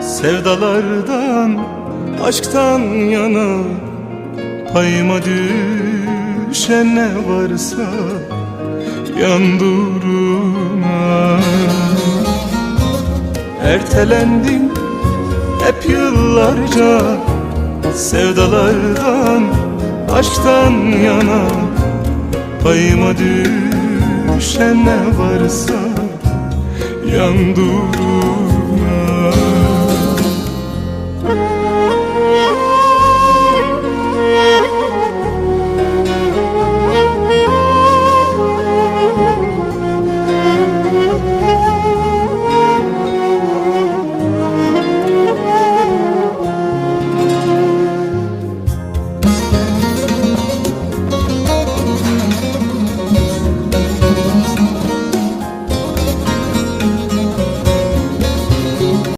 Sevdalardan, aşktan yana Payıma düşen ne varsa Yanduruma Ertelendim hep yıllarca Sevdalardan, aşktan yana Payıma düşen ne varsa Yanduruma